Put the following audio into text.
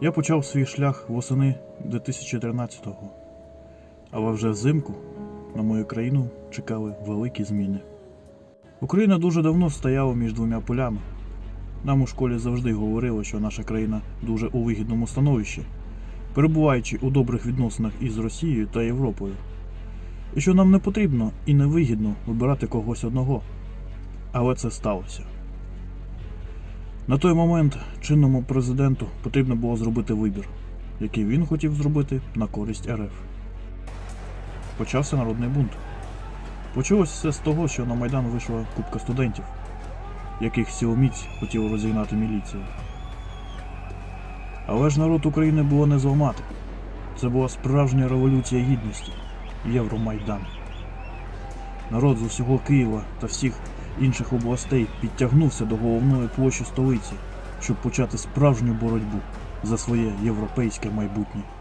Я почав свій шлях восени 2013-го, але вже взимку на мою країну чекали великі зміни. Україна дуже давно стояла між двома полями. Нам у школі завжди говорили, що наша країна дуже у вигідному становищі, перебуваючи у добрих відносинах із Росією та Європою. І що нам не потрібно і не вигідно вибирати когось одного. Але це сталося. На той момент чинному президенту потрібно було зробити вибір, який він хотів зробити на користь РФ. Почався народний бунт. Почалося все з того, що на Майдан вийшла купка студентів, яких сіломіць хотіла розігнати міліцію. Але ж народ України було не зламати. Це була справжня революція гідності Євромайдан. Народ з усього Києва та всіх інших областей підтягнувся до головної площі столиці, щоб почати справжню боротьбу за своє європейське майбутнє.